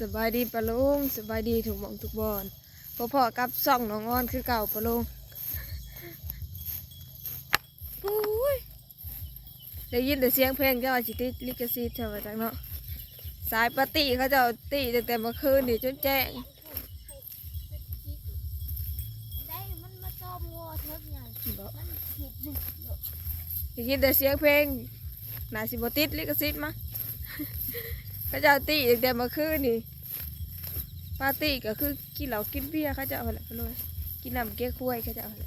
สบายดีปะลุงสบายดีถูกหมองทุกบอนพ่อพ่อกับซ่องน้องอ้อนคือเก่าปะลุงปุ้ยได้ยินแต่เสียงเพลงก็ว่าจิติดลิขสิทธิ์เท่าไหร่จังเนาะสายปาร์ตี้เขาจะตีตั้งแต่เมื่อคืนนี่จนแจ้งได้มันมาจอมวัวเทิกไงมันถูกบุกเนอะได้ยินแต่เสียงเพลงน่าสิบติดลิขสิทธิ์มั้ง เขาจะตีตั้งแต่มื่อคืนนี่ปาร์ตี้ก็คือกินเหล้ากินเบียร์เขาจะเอาอะไรไปเลยกินน้ำเก๊กฮวยเขาจะเอาอะไร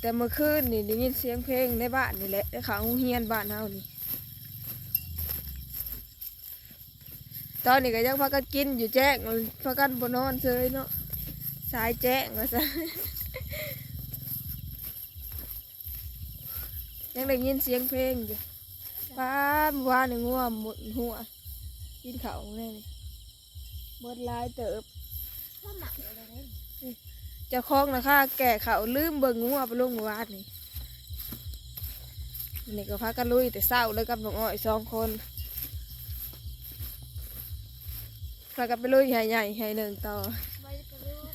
แต่เมื่อคืนนี่ได้ยินเสียงเพลงในบ้านนี่แหละในขางเฮียนบ้านเฮานี่ตอนนี้ก็ยังพากันกินอยู่แจ้งพากันบนนอนเซยเนาะสายแจ้งว่าซะยังได้ยินเสียงเพลงอยู่ป้าเมื่อวานนี่งัวหมดหัว กินข้าวแน่นี่หมดหลายเติบถ้าหมักอะไรได้เจะคล้าของนะคะ แก่เขาวลืมเบิ่งงัวไปลงเมื่อวานนี่นี่ก็พากันลุยแต่เศร้าเลยกับน้องอ้อยสองคนพากันไปลุยใหญ่ใหญ่ใหญ่หนึ่งต่อ ใบกระดูก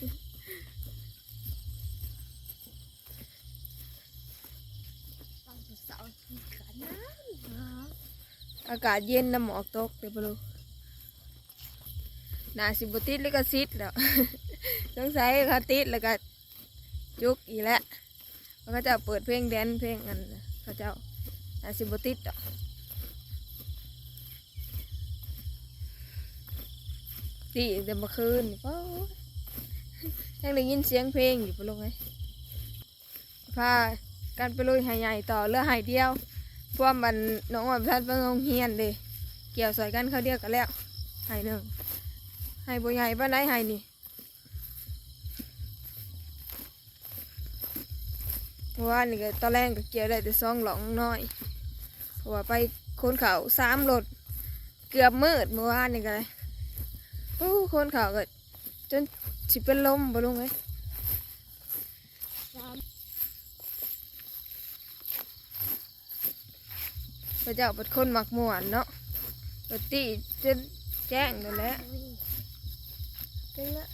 ต้องเสาขี้ขันนะนะอากาศเย็นน้ำหมอกตกเดี๋ยวไปดู นาสิบติดแล้วก็ซิดแล้วต้องใช้คาติดแล้วก็จุกอีกแล้วมันก็จะเปิดเพลงแดนเพลงอันเขาเจ้านาสิบติดอะตีตั้งแต่เมื่อคืนนี่ป้ายังได้ยินเสียงเพลงอยู่ปะลงไงพากันไปลุยหายใหญ่ต่อเรือหายเดียวพวกมันน้องอ่อนท่านเพิ่งโรงเฮียนเด้เกี่ยวใส่กันเขาเดียวกันแล้วให้หนึ่ง ให้บัวใหญ่ป้านไหนให้นี่เพราะว่านี่ก็ตอนแรกก็เกี่ยวได้แต่ซองหลองน้อยเพราะว่าไปคนเขาสามรถเกือบมืดเมื่อวานนี่ก็เลยโอ้คนเขาก็จนสิเป็นลมบ่ลงเลยสามพระเจ้าเป็นคนมักม่วนเนาะปกติจนแจ้งนั่นแหละ เต็งละ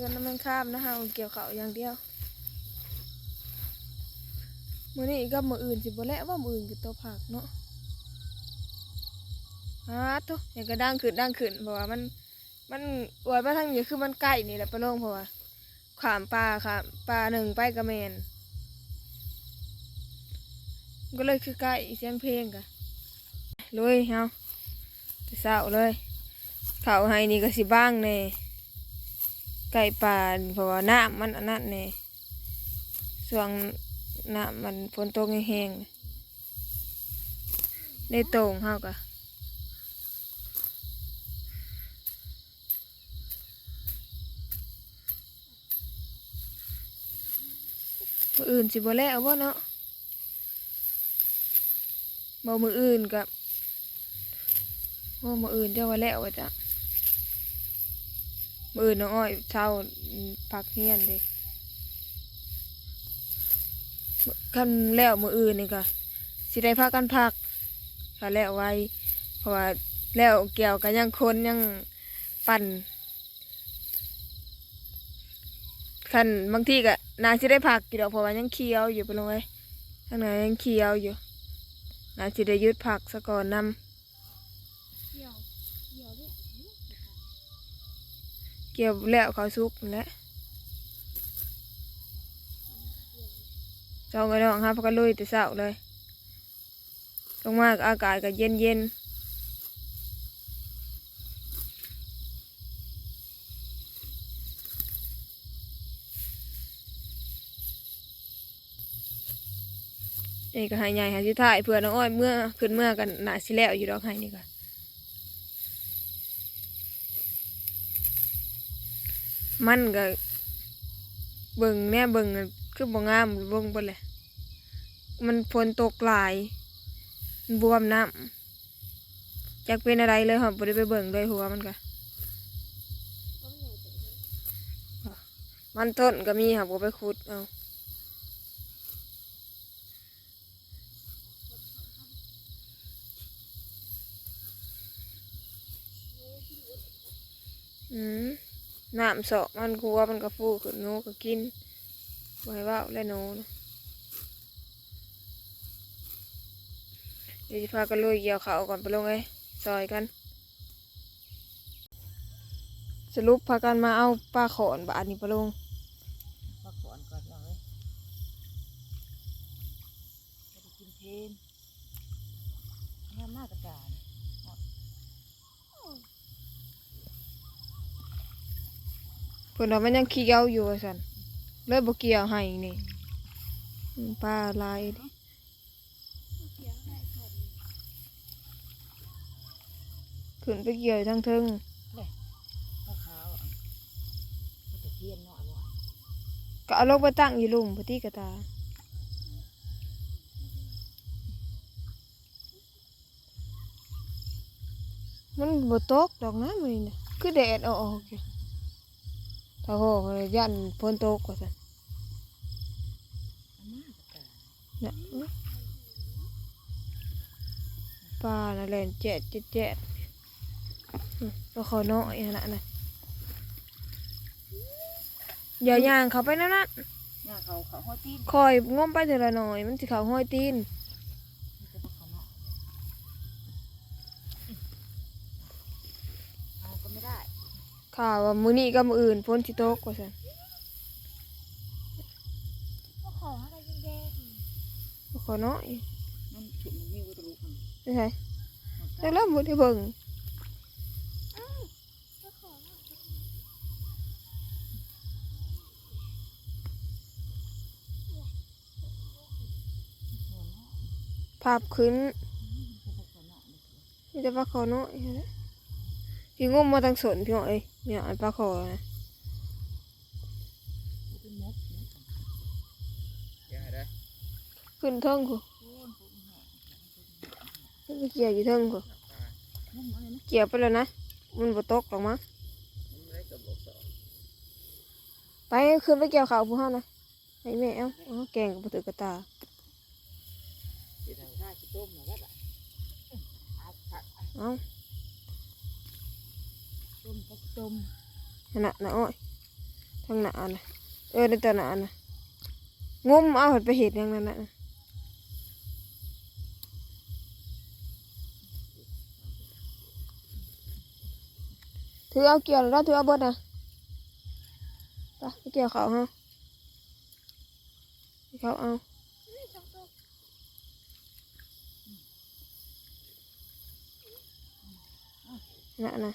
เกินน้ำมันข้ามนะฮะเกี่ยวเขาอย่างเดียวมือนี้ก็มืออื่นสิบ่แล้วว่ามืออื่นคือตัวผักเนาะฮาทุกอย่างก็ดังขึ้นดังขึ้นเพราะว่ามันมันอวยมาทางนี้คือมันใกล้นี่แหละปะโลงเพราะว่าขามปลาขามปลาหนึ่งไปกระเมนก็เลยคือใกล้เสียงเพลงกะลุยเฮาจะเศร้าเลยเขาให้นี่ก็สิบ้างแน่ ไก่ป่าเพราะว่าน้ำมันอันนั้นเนี่ยส่วงน้ำมันฝนตกแห้งๆได้ต่งเฮากะมืออื่นสิบ่แล้วบ่เนาะบ่มืออื่นกับบ่มืออื่นจะว่าแล้วจ้ะ มือน้องอ้อยเช่าพักเฮียนเด้คันแล้วมืออื่นนี่ก็สิได้พักกันพักถ้าแล้วไว้ เพราะว่าแล้วเกี่ยวกันยังคนยังปั่นคันบางทีก็นาสิได้พักกี่ดอกเพราะว่ายังเคี้ยวอยู่ไปลงไว้ข้างในยังเคี้ยวอยู่นาสิได้ยุดพักซะก่อนนำ เกี่ยวเกี่ยวด้วย เกี่ยวแล้วเขาซุกแหละจองกันน้องครับก็ลุยแต่เช้าเลยลงมากอากาศก็เย็นเย็นนี่ก็หายใหญ่หายสิถ่ายเพื่อน้องอ้อยเมื่อขึ้นเมื่อกันหนาสิแล้วอยู่ดอกให้นี่ก็ มันก็เบิ่งแน่เบิ่งอะคือบ่งามเบิ่งบ่เลยมันฝนตกหลายมันบวมน้ำอยากเป็นอะไรเลยครับบ่ได้ไปเบิ่งเลยหัวมันก็มันต้นก็มีครับบ่ไปขุดเอาอืม น้ำสอกมันกลัวมันก็ฟูขึ้นหนูก็กินบ่ให้ว่าและหนูนะเดี๋ยวจะพากันลุยเกี่ยวเขาวก่อนไปลงไอ้ซอยกัน สรุปพากันมาเอาปลาขอนบาทนี่ไปลงพักผ่อนก่อนเอาเลยไปกินเพลนงามมากกระจาย เพิ่นว่ามันยังขี้เกียอยู่ว่าซั่นเลยบ่เกี่ยวให้นี่ปลาลายดิขึ้นไปเกี่ยวทั้งทิงข้าวขาวอะก็เอาลงไปตั้งอยู่ลุมพอดีกระตามันบ่ตกดอกนะมื้อนี้น่ะคือแดดออกอยู่ ถ้าโหเลยยันฝนตกว่าซั่นงามมากกระจายน่ะอื้อปลาน่ะแล่นแจ๊ดแจ๊ดแจ๊ดอื้อปลาขอน้อยหั่นน่ะน่ะอย่าย่างเข้าไปนั่นน่ะหน้าเขาเขาห้อยตีนคอยงมไปเถอะละหน่อย มันสิเขาห้อยตีนมันจะพักเขาเนาะเอาก็ไม่ได้ ข่าวว่ามื้อนี้กับมื้ออื่นฝนสิตกว่าซั่นก็ขออะไรแดงบ่ขอน้อยมันฉุดมันวิ่งวัตลุมันได้ไสมันแต่แล้วบ่ได้เบิ่งก็ขอหน่อยภาพขึ้นจะพักเขาเนาะมีแต่ปลาขอน้อยนั่นแหละพี่งมมาทางสนพี่น้อย เนี่ยอันปลาขอนะเป็นมดเนาะยังไงได้ขึ้นเทิงกูโอ้ยผมแห้งมันไปเกี่ยวอยู่เทิงกูนุ่มอะไรนะเกี่ยวไปแล้วนะ มันบ่ตกหรอกมั้งมันไม่ได้กระบอกสองไปขึ้นไปเกี่ยวข้าวผู้เฮานะให้แม่เอาเอาแกงกับบ่ถือกระตาที่ทางข้าที่ต้มนะก็แบบเอาผักเอา ต้มก็ต้มนั่นน่ะนะอ้อยทางหน้าน่ะเออในตัวหน้าน่ะงมเอาเห็ดไปเห็ดอย่างนั้นน่ะถือเอาเกี่ยวแล้วถือเอาเบดนะไปไปเกี่ยวเขาฮะเขาเอานี่สองตัวน่ะนะ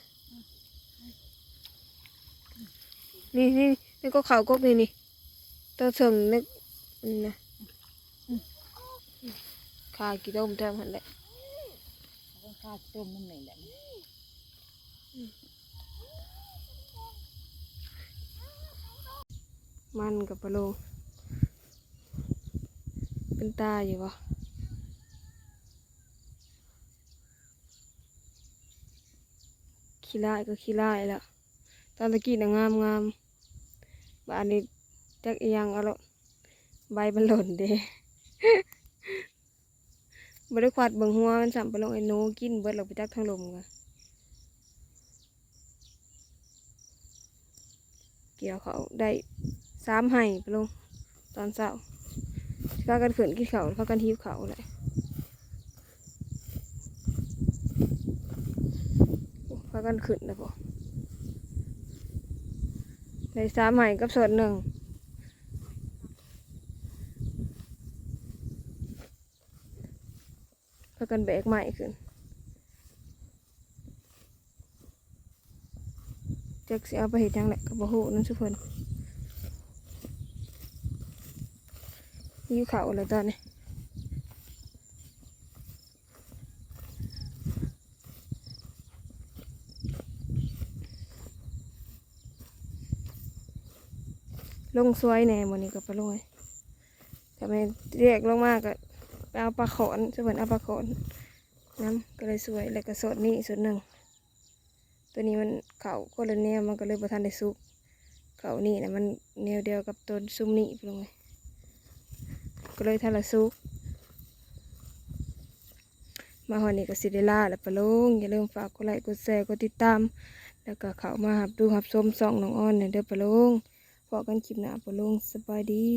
นี่นี่นี่ก็เขากกนี่นี่ตัวเถิงนึกนี่นะขากี่ต้มแทมหันแหละแล้วก็ข้าที่ต้มนั่นเองแหละมันกับปลาโลเป็นตาอยู่วะขี้ร้ายก็ขี้ร้ายแล้วตอนตะกี้น่ะงามงาม บ้านนี้จักอียังเอาและใบมันหล่นเด้บริควัดเบิงหัวมันสัมไปลงไอ้หนูกินเบิดเราไปจักทางลมกันเกี่ยวเขาได้สามไห้ไปลงตอนเช้าพากันขืนกินเขาพากันหิวเขาเลยพากันขืนนะพอ ได้สามไห้กับส่วนหนึ่งพากันแบกใหม่ขึ้นจักสิเอาไปเห็ดยังแหละกับบ่ฮู้นั่นสุเพิ่นหิวเข่าเลยตอนนี้ ลงสวยแน่หมดนี้ก็ไปลงไงแต่ไม่เรียกลงมากก็ไปเอาปลาขอนสุเพิ่นเอาปลาขอนน้ำก็เลยสวยแล้วก็สดนี่ส่วนหนึ่งตัวนี้มันเขาคนละแนวมันก็เลยประทันได้สุกเขานี่นะมันแนวเดียวกับต้นซุมนี่ไปลงเลยก็เลยทันละสุกมาหอนี้ก็สิได้ล่าแล้วปลงอย่าลืมฝากกดไลค์กดแชร์กดติดตาม แล้วก็เข้ามาหับดูหับชมส่องน้องอ้อนเนี่ยเด้อปลง พอกันคลิปหน้าปลงสบายดี